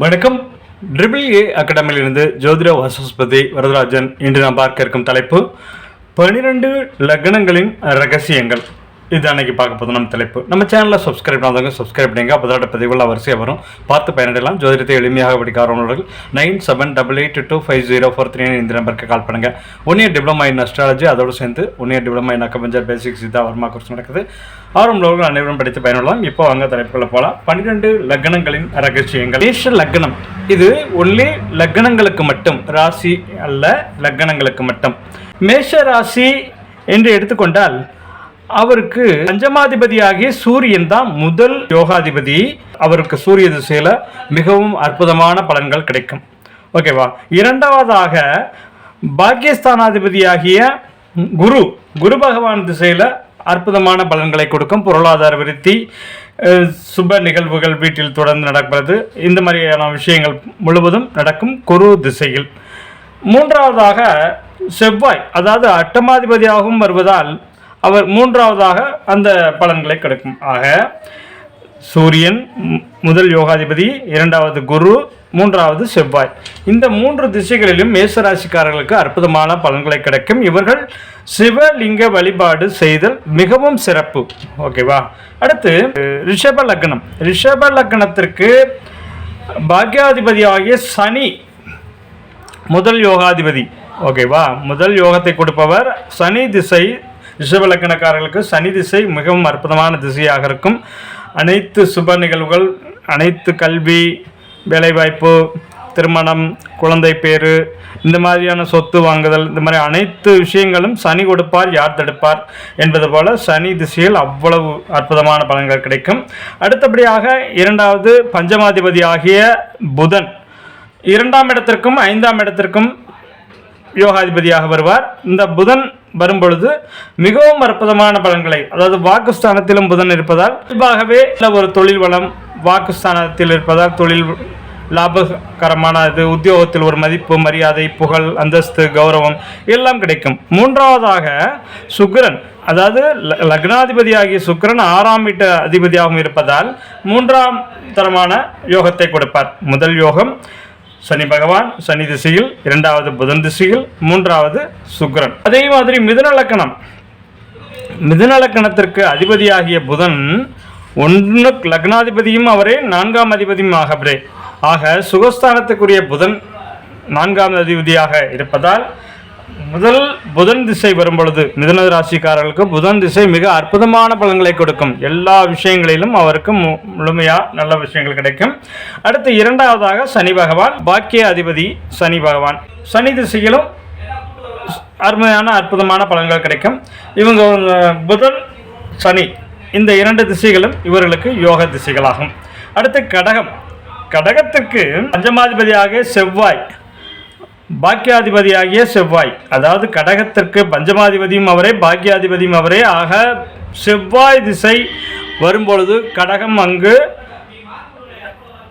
வணக்கம். Triple A அகாடமியிலிருந்து ஜோதிட வாசஸ்பதி வரதராஜன் இன்று நாம் பார்க்க இருக்கும் தலைப்பு பனிரெண்டு லக்னங்களின் ரகசியங்கள். இது அன்னைக்கு பார்க்க போதும் நம்ம தலைப்பு. நம்ம சேனலில் சப்ஸ்கிரைப் பண்ணாதவங்க சப்ஸ்கிரைப் பண்ணுங்க தான் பதிவுள்ள வரிசையாக வரும். பார்த்து பயனடையலாம். ஜோதிடத்தை எளிமையாக படிக்க ஆரம்பர்கள் nine seven double eight two five zero four three இந்த நம்பருக்கு கால் பண்ணுங்க. One year diploma in astrology அதோடு சேர்ந்து one year diploma in acupuncture basics இதாக வர்மா கோர்ஸ் நடக்குது. ஆரம்பவர்கள் அனைவரும் படித்து பயனடலாம் இப்போ அங்கே தலைப்புகளை போகலாம் பன்னிரெண்டு லக்னங்களின் ரகசியங்கள். மேஷ லக்னம். இது ஒன்லி லக்னங்களுக்கு மட்டும் ராசி அல்ல லக்னங்களுக்கு மட்டும். மேஷ ராசி என்று எடுத்துக்கொண்டால் அவருக்கு பஞ்சமாதிபதியாகிய சூரியன் தான் முதல் யோகாதிபதி. அவருக்கு சூரிய திசையில மிகவும் அற்புதமான பலன்கள் கிடைக்கும். ஓகேவா? இரண்டாவதாக பாகிஸ்தானாதிபதியாகிய குரு குரு பகவான் திசையில அற்புதமான பலன்களை கொடுக்கும். பொருளாதார விருத்தி சுப நிகழ்வுகள் வீட்டில் தொடர்ந்து நடப்பது இந்த மாதிரியான விஷயங்கள் முழுவதும் நடக்கும் குரு திசையில். மூன்றாவதாக செவ்வாய் அதாவது அட்டமாதிபதியாகவும் வருவதால் அவர் மூன்றாவதாக அந்த பலன்களை கிடைக்கும். ஆக சூரியன் மு- முதல் யோகாதிபதி இரண்டாவது குரு மூன்றாவது செவ்வாய். இந்த மூன்று திசைகளிலும் மேசராசிக்காரர்களுக்கு அற்புதமான பலன்களை கிடைக்கும். இவர்கள் சிவலிங்க வழிபாடு செய்தல் மிகவும் சிறப்பு. ஓகேவா? அடுத்து ரிஷப லக்னம். ரிஷப லக்னத்திற்கு பாக்யாதிபதியாகிய சனி முதல் யோகாதிபதி. ஓகேவா? முதல் யோகத்தை கொடுப்பவர் சனி திசை ரிஷபலக்கணக்காரர்களுக்கு சனி திசை மிகவும் அற்புதமான திசையாக இருக்கும். அனைத்து சுப நிகழ்வுகள் அனைத்து கல்வி வேலைவாய்ப்பு திருமணம் குழந்தை பேரு இந்த மாதிரியான சொத்து வாங்குதல் இந்த மாதிரி அனைத்து விஷயங்களும் சனி கொடுப்பார் யார் தடுப்பார் என்பது போல சனி திசையில் அவ்வளவு அற்புதமான பலன்கள் கிடைக்கும். அடுத்தபடியாக இரண்டாவது பஞ்சமாதிபதி ஆகிய புதன் இரண்டாம் இடத்திற்கும் ஐந்தாம் இடத்திற்கும் யோகாதிபதியாக வருவார். இந்த புதன் வரும்பொழுது மிகவும் அற்புதமான பலன்களை அதாவது வாக்குஸ்தானத்திலும் புதன் இருப்பதால் இயல்பாகவே நல்ல ஒரு தொழில் வளம் வாக்குஸ்தானத்தில் இருப்பதால் தொழில் லாபகரமான இது உத்தியோகத்தில் ஒரு மதிப்பு மரியாதை புகழ் அந்தஸ்து கௌரவம் எல்லாம் கிடைக்கும். மூன்றாவதாக சுக்கிரன் அதாவது ல- லக்னாதிபதியாகிய சுக்கிரன் ஆறாம் வீட்டு அதிபதியாகவும் இருப்பதால் மூன்றாம் தரமான யோகத்தை கொடுப்பார். முதல் யோகம் சனி பகவான் சனி திசையில் இரண்டாவது புதன் திசையில் மூன்றாவது சுக்கரன். அதே மாதிரி மிதுன லக்கணம். மிதுன லக்கணத்திற்கு அதிபதியாகிய புதன் ஒன்று லக்னாதிபதியும் அவரே நான்காம் அதிபதியும் ஆகவரே ஆக சுகஸ்தானத்துக்குரிய புதன் நான்காம் அதிபதியாக இருப்பதால் முதல் புதன் திசை வரும் பொழுது மிதுன ராசிக்காரர்களுக்கு புதன் திசை மிக அற்புதமான பலன்களை கொடுக்கும். எல்லா விஷயங்களிலும் அவருக்கு மு- முழுமையா நல்ல விஷயங்கள் கிடைக்கும். அடுத்து இரண்டாவதாக சனி பகவான் பாக்கிய அதிபதி சனி பகவான். சனி திசையிலும் அருமையான அற்புதமான பலன்கள் கிடைக்கும். இவங்க புதன் சனி இந்த இரண்டு திசைகளும் இவர்களுக்கு யோக திசைகளாகும். அடுத்து கடகம். கடகத்திற்கு பஞ்சமாதிபதியாக செவ்வாய் பாக்கியாதிபதியாகிய செவ்வாய் அதாவது கடகத்திற்கு பஞ்சமாதிபதியும் அவரே பாக்கியாதிபதியும் அவரே. ஆக செவ்வாய் திசை வரும்பொழுது கடகம் அங்கு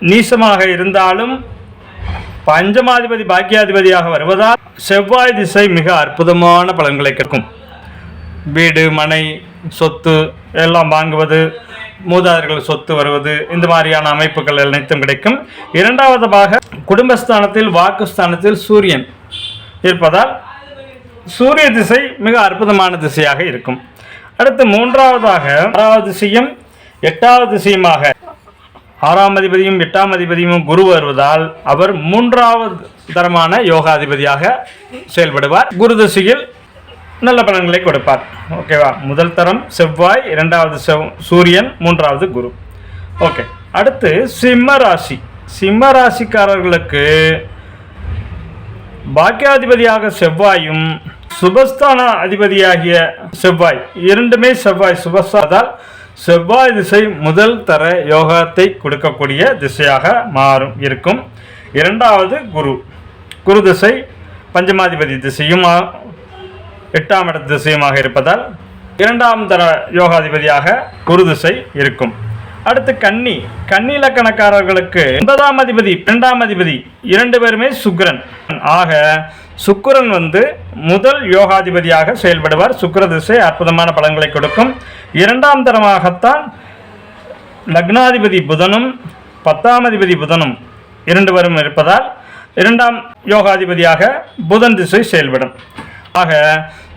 நீசமாக இருந்தாலும் பஞ்சமாதிபதி பாக்கியாதிபதியாக வருவதால் செவ்வாய் திசை மிக அற்புதமான பலன்களை கிடைக்கும். வீடு மனை சொத்து எல்லாம் வாங்குவது மூதாதர்கள் சொத்து வருவது இந்த மாதிரியான அமைப்புகள் அனைத்தும் கிடைக்கும். இரண்டாவதாக குடும்பஸ்தானத்தில் வாக்குஸ்தானத்தில் சூரியன் இருப்பதால் சூரிய திசை மிக அற்புதமான திசையாக இருக்கும். அடுத்து மூன்றாவதாக ஆறாவது திசையும் எட்டாவது திசையுமாக ஆறாம் அதிபதியும் எட்டாம் அதிபதியும் குரு வருவதால் அவர் மூன்றாவது தரமான யோகாதிபதியாக செயல்படுவார். குரு திசையில் நல்ல பலன்களை கொடுப்பார். ஓகேவா முதல் தரம் செவ்வாய் இரண்டாவது செவ் சூரியன் மூன்றாவது குரு. ஓகே அடுத்து சிம்ம ராசி. சிம்ம ராசிக்காரர்களுக்கு பாக்கியாதிபதியாக செவ்வாயும் சுபஸ்தான அதிபதியாகிய செவ்வாய். இரண்டுமே செவ்வாய் சுபஸ்தானதால் செவ்வாய் திசை முதல் தர யோகத்தை கொடுக்கக்கூடிய திசையாக மாறும் இருக்கும். இரண்டாவது குரு. குரு திசை பஞ்சமாதிபதி திசையும் எட்டாம் இடத்து திசையுமாக இருப்பதால் இரண்டாம் தர யோகாதிபதியாக குரு திசை இருக்கும். அடுத்து கன்னி. கன்னி இலக்கணக்காரர்களுக்கு ஒன்பதாம் அதிபதி இரண்டாம் அதிபதி இரண்டு பேருமே சுக்கிரன். ஆக சுக்கரன் வந்து முதல் யோகாதிபதியாக செயல்படுவார். சுக்கர திசை அற்புதமான பலன்களை கொடுக்கும். இரண்டாம் தரமாகத்தான் லக்னாதிபதி புதனும் பத்தாம் அதிபதி புதனும் இரண்டு பேரும் இருப்பதால் இரண்டாம் யோகாதிபதியாக புதன் திசை செயல்படும். ஆக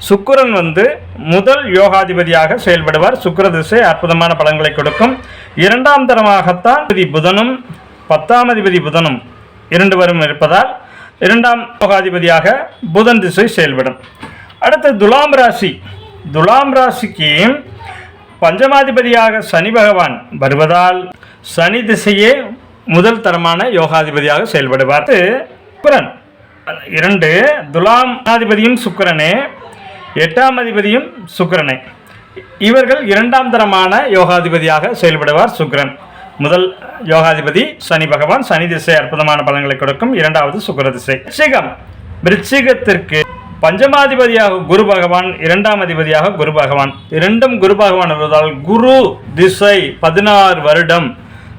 சுக்கரன் வந்து முதல் யோகாதிபதியாக செயல்படுவார். சுக்கர திசை அற்புதமான பலன்களை கொடுக்கும். இரண்டாம் தரமாகத்தான் அதிபதி புதனும் பத்தாம் அதிபதி புதனும் இரண்டு வரும் இருப்பதால் இரண்டாம் யோகாதிபதியாக புதன் திசை செயல்படும். அடுத்து துலாம் ராசி. துலாம் ராசிக்கு பஞ்சமாதிபதியாக சனி பகவான் வருவதால் சனி திசையே முதல் தரமான யோகாதிபதியாக செயல்படுவார். அடுத்து இரண்டு துலாம் அதிபதியும் சுக்கிரனே எட்டாம் அதிபதியும் சுக்கரனே. இவர்கள் இரண்டாம் தரமான யோகாதிபதியாக செயல்படுவார் சுக்கரன். முதல் யோகாதிபதி சனி பகவான் சனி திசை அற்புதமான பலன்களை கொடுக்கும். இரண்டாவது சுக்கர திசை. விருச்சிகம். விருச்சிகத்திற்கு பஞ்சமாதிபதியாக குரு பகவான் இரண்டாம் அதிபதியாக குரு பகவான். இரண்டும் குரு பகவான் வருவதால் குரு திசை பதினாறு வருடம்.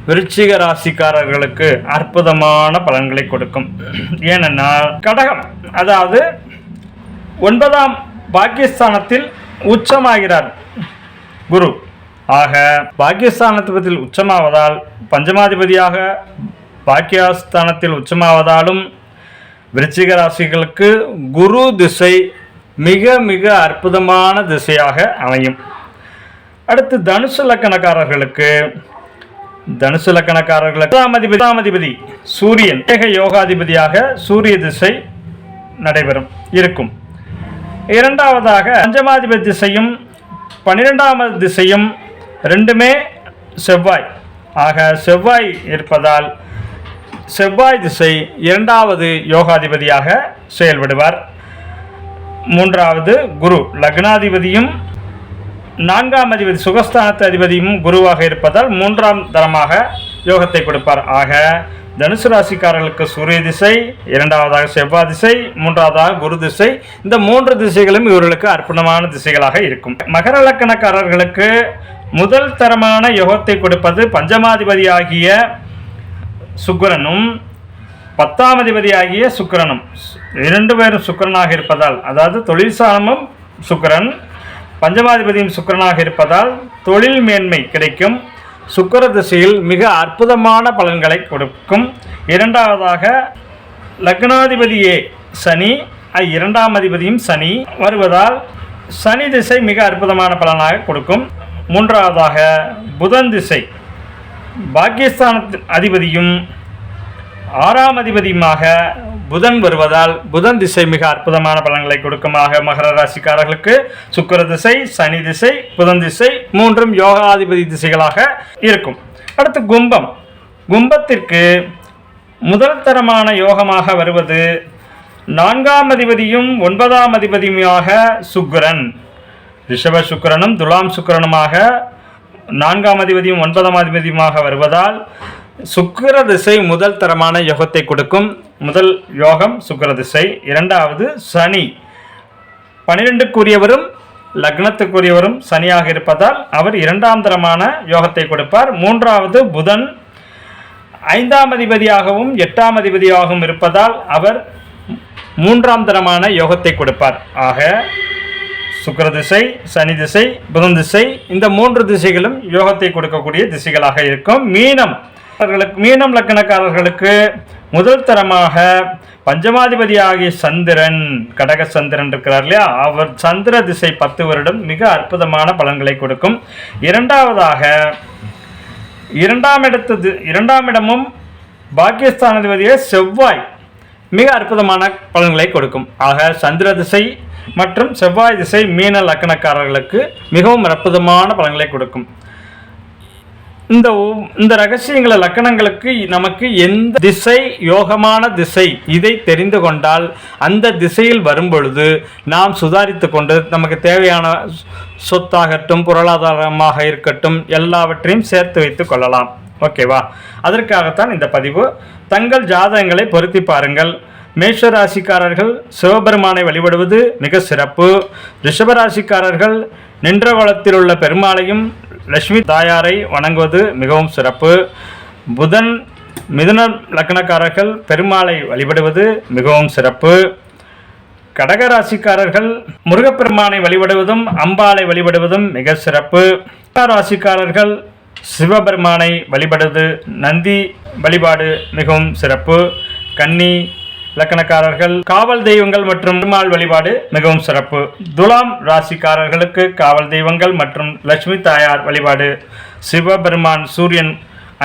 விருச்சிக ராசிக்காரர்களுக்கு அற்புதமான பலன்களை கொடுக்கும். ஏனென்றால் கடகம் அதாவது ஒன்பதாம் பாகிஸ்தானத்தில் உச்சமாகிறார் குரு. ஆக பாக்கியஸ்தானத்தில் உச்சமாவதால் பஞ்சமாதிபதியாக பாக்கியஸ்தானத்தில் உச்சமாவதாலும் விருச்சிக ராசிகளுக்கு குரு திசை மிக மிக அற்புதமான திசையாக அமையும். அடுத்து தனுசு லக்கணக்காரர்களுக்கு தனுசு லக்கணக்காரர்களுக்கு பத்தாம் அதிபதி அதிபதி சூரியன் ஏக யோகாதிபதியாக சூரிய திசை நடைபெறும் இருக்கும். இரண்டாவதாக பஞ்சமாதிபதி திசையும் பன்னிரெண்டாம் திசையும் ரெண்டுமே செவ்வாய். ஆக செவ்வாய் இருப்பதால் செவ்வாய் திசை இரண்டாவது யோகாதிபதியாக செயல்படுவார். மூன்றாவது குரு லக்னாதிபதியும் நான்காம் அதிபதி சுகஸ்தானத்து அதிபதியும் குருவாக இருப்பதால் மூன்றாம் தரமாக யோகத்தை கொடுப்பார். ஆக தனுசு ராசிக்காரர்களுக்கு சூரிய திசை இரண்டாவதாக செவ்வாய் திசை மூன்றாவதாக குரு திசை இந்த மூன்று திசைகளும் இவர்களுக்கு அற்புதமான திசைகளாக இருக்கும். மகர லக்கணக்காரர்களுக்கு முதல் தரமான யோகத்தை கொடுப்பது பஞ்சமாதிபதியாகிய சுக்கரனும் பத்தாம் அதிபதியாகிய சுக்கரனும். இரண்டு பேரும் சுக்கிரனாக இருப்பதால் அதாவது தொழில் சாணமும் சுக்கிரன் பஞ்சமாதிபதியும் சுக்கரனாக இருப்பதால் தொழில் மேன்மை கிடைக்கும். சுக்கர திசையில் மிக அற்புதமான பலன்களை கொடுக்கும். இரண்டாவதாக லக்னாதிபதியே சனி. இரண்டாம் அதிபதியும் சனி வருவதால் சனி திசை மிக அற்புதமான பலனாக கொடுக்கும். மூன்றாவதாக புதன் திசை. பாகிஸ்தான் அதிபதியும் ஆறாம் அதிபதியுமாக புதன் வருவதால் புதன் திசை மிக அற்புதமான பலன்களை கொடுக்குமாக மகர ராசிக்காரர்களுக்கு. சுக்கர திசை சனி திசை புதன் திசை மூன்றும் யோகாதிபதி திசைகளாக இருக்கும். அடுத்து கும்பம். கும்பத்திற்கு முதல் தரமான யோகமாக வருவது நான்காம் அதிபதியும் ஒன்பதாம் அதிபதியுமாக சுக்ரன் ரிஷப சுக்கிரனும் துலாம் சுக்கரனுமாக நான்காம் அதிபதியும் ஒன்பதாம் அதிபதியுமாக வருவதால் சுக்கர திசை முதல் தரமான யோகத்தை கொடுக்கும் முதல் யோகம் சுக்கர திசை. இரண்டாவது சனி. பனிரெண்டுக்குரியவரும் லக்னத்துக்குரியவரும் சனியாக இருப்பதால் அவர் இரண்டாம் தரமான யோகத்தை கொடுப்பார். மூன்றாவது புதன். ஐந்தாம் அதிபதியாகவும் எட்டாம் அதிபதியாகவும் இருப்பதால் அவர் மூன்றாம் தரமான யோகத்தை கொடுப்பார். ஆக சுக்கர திசை சனி திசை புதன் திசை இந்த மூன்று திசைகளும் யோகத்தை கொடுக்கக்கூடிய திசைகளாக இருக்கும். மீனம். அவர்களுக்கு மீனம் லக்கணக்காரர்களுக்கு முதல் தரமாக பஞ்சமாதிபதியாகிய சந்திரன் கடக சந்திரன் இருக்கிறார் இல்லையா? அவர் சந்திர திசை பத்து வருடம் மிக அற்புதமான பலன்களை கொடுக்கும். இரண்டாவதாக இரண்டாம் இடத்து இரண்டாம் இடமும் பாக்கியஸ்தானாதிபதியே செவ்வாய் மிக அற்புதமான பலன்களை கொடுக்கும். ஆக சந்திர திசை மற்றும் செவ்வாய் திசை மீன லக்கணக்காரர்களுக்கு மிகவும் அற்புதமான பலன்களை கொடுக்கும். இந்த இந்த ரகசியங்களை லக்கணங்களுக்கு நமக்கு எந்த திசை யோகமான திசை இதை தெரிந்து கொண்டால் அந்த திசையில் வரும்பொழுது நாம் சுதாரித்து கொண்டு நமக்கு தேவையான சொத்தாகட்டும் பொருளாதாரமாக இருக்கட்டும் எல்லாவற்றையும் சேர்த்து வைத்து கொள்ளலாம். ஓகேவா? அதற்காகத்தான் இந்த பதிவு. தங்கள் ஜாதகங்களை பொருத்தி பாருங்கள். மேஷராசிக்காரர்கள் சிவபெருமானை வழிபடுவது மிக சிறப்பு. ரிஷபராசிக்காரர்கள் நின்ற வளத்தில் உள்ள பெருமாளையும் லட்சுமி தாயாரை வணங்குவது மிகவும் சிறப்பு. புதன் மிதுன லக்னக்காரர்கள் பெருமாளை வழிபடுவது மிகவும் சிறப்பு. கடக ராசிக்காரர்கள் முருகப்பெருமானை வழிபடுவதும் அம்பாளை வழிபடுவதும் மிக சிறப்பு. ராசிக்காரர்கள் சிவபெருமானை வழிபடுவது நந்தி வழிபாடு மிகவும் சிறப்பு. கன்னி லக்கணக்காரர்கள் காவல் தெய்வங்கள் மற்றும் பெருமாள் வழிபாடு மிகவும் சிறப்பு. துலாம் ராசிக்காரர்களுக்கு காவல் தெய்வங்கள் மற்றும் லட்சுமி தாயார் வழிபாடு. சிவபெருமான் சூரியன்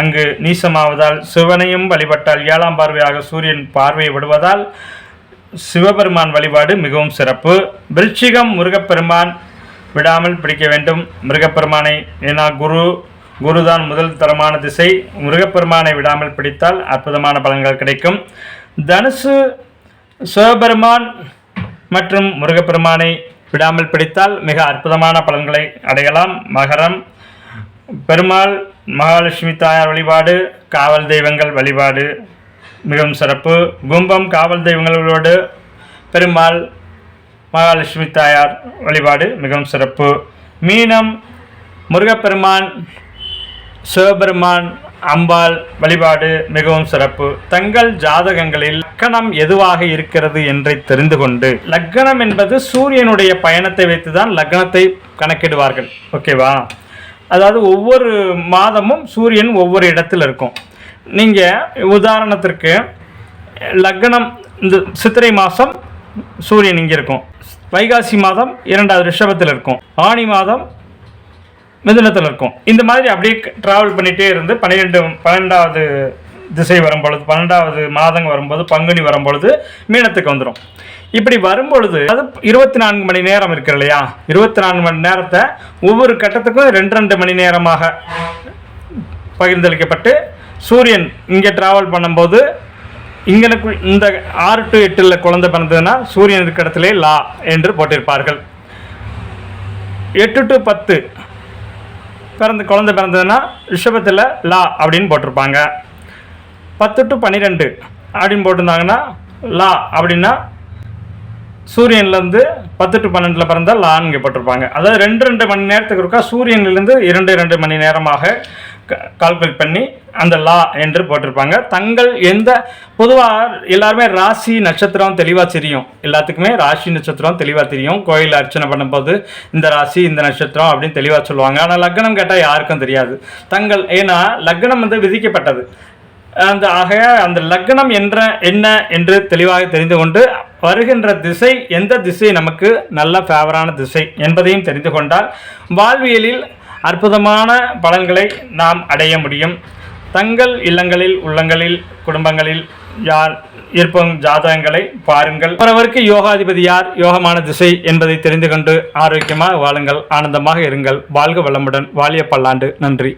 அங்கு நீசமாவதால் சிவனையும் வழிபட்டால் ஏழாம் பார்வையாக சூரியன் பார்வையை விடுவதால் சிவபெருமான் வழிபாடு மிகவும் சிறப்பு. விருச்சிகம் முருகப்பெருமான் விடாமல் பிடிக்க வேண்டும். முருகப்பெருமானை ஏன்னா குரு குருதான் முதல் தரமான திசை. முருகப்பெருமானை விடாமல் பிடித்தால் அற்புதமான பலன்கள் கிடைக்கும். தனுசு சிவபெருமான் மற்றும் முருகப்பெருமானை விடாமல் பிடித்தால் மிக அற்புதமான பலன்களை அடையலாம். மகரம் பெருமாள் மகாலட்சுமி தாயார் வழிபாடு காவல் தெய்வங்கள் வழிபாடு மிகவும் சிறப்பு. கும்பம் காவல் தெய்வங்களோடு பெருமாள் மகாலட்சுமி தாயார் வழிபாடு மிகவும் சிறப்பு. மீனம் முருகப்பெருமான் சிவபெருமான் அம்பாள் வழிபாடு மிகவும் சிறப்பு. தங்கள் ஜாதகங்களில் லக்கணம் எதுவாக இருக்கிறது என்றை தெரிந்து கொண்டு லக்கணம் என்பது சூரியனுடைய பயணத்தை வைத்துதான் லக்னத்தை கணக்கிடுவார்கள். ஓகேவா அதாவது ஒவ்வொரு மாதமும் சூரியன் ஒவ்வொரு இடத்துல இருக்கும். நீங்கள் உதாரணத்திற்கு லக்னம் இந்த சித்திரை மாதம் சூரியன் இங்கே இருக்கும். வைகாசி மாதம் இரண்டாவது ரிஷபத்தில் இருக்கும். ஆணி மாதம் மிதனத்தில் இருக்கும். இந்த மாதிரி அப்படியே ட்ராவல் பண்ணிகிட்டே இருந்து பன்னிரெண்டு பன்னெண்டாவது திசை வரும்பொழுது பன்னெண்டாவது மாதங்க வரும்போது பங்குனி வரும்பொழுது மீனத்துக்கு வந்துடும் இப்படி வரும்பொழுது அது இருபத்தி நான்கு மணி நேரம் இருக்கு இல்லையா? இருபத்தி நான்கு மணி நேரத்தை ஒவ்வொரு கட்டத்துக்கும் ரெண்டு ரெண்டு மணி நேரமாக பகிர்ந்தளிக்கப்பட்டு சூரியன் இங்கே ட்ராவல் பண்ணும்போது இங்கனுக்கு இந்த ஆறு டு எட்டில் குழந்தை பிறந்ததுன்னா சூரியன் இருக்க இடத்துல லா என்று போட்டிருப்பார்கள். எட்டு டு பத்து பிறந்த குழந்தை பிறந்ததுன்னா ரிஷபத்தில் லா அப்படின்னு போட்டிருப்பாங்க. பத்து டு பன்னிரெண்டு அப்படின்னு போட்டிருந்தாங்கன்னா லா அப்படின்னா சூரியன்லேருந்து பத்து டு பன்னெண்டில் பிறந்தால் லான்னு போட்டிருப்பாங்க. அதாவது ரெண்டு ரெண்டு மணி நேரத்துக்கு இருக்கா சூரியன்லேருந்து இரண்டு இரண்டு மணி நேரமாக கால்குலேட் பண்ணி அந்த லா என்று போட்டிருப்பாங்க. தங்கள் எந்த பொதுவாக எல்லாருமே ராசி நட்சத்திரம் தெளிவாக தெரியும். எல்லாத்துக்குமே ராசி நட்சத்திரம் தெளிவாக தெரியும். கோயில் அர்ச்சனை பண்ணும்போது இந்த ராசி இந்த நட்சத்திரம் அப்படின்னு தெளிவாக சொல்லுவாங்க. ஆனால் லக்னம் கேட்டால் யாருக்கும் தெரியாது. தங்கள் ஏன்னா லக்னம் வந்து விதிக்கப்பட்டது. அந்த ஆகைய அந்த லக்னம் என்ற என்ன என்று தெளிவாக தெரிந்து கொண்டு வருகின்ற திசை எந்த திசை நமக்கு நல்ல ஃபேவரான திசை என்பதையும் தெரிந்து கொண்டால் வாழ்வியலில் அற்புதமான பலன்களை நாம் அடைய முடியும். தங்கள் இல்லங்களில் உள்ளங்களில் குடும்பங்களில் யார் இருப்பம் ஜாதகங்களை பாருங்கள். அவரவருக்கு யோகாதிபதி யார் யோகமான திசை என்பதை தெரிந்து கொண்டு ஆரோக்கியமாக வாழுங்கள் ஆனந்தமாக இருங்கள். வாழ்க வளமுடன் வாழிய பல்லாண்டு நன்றி.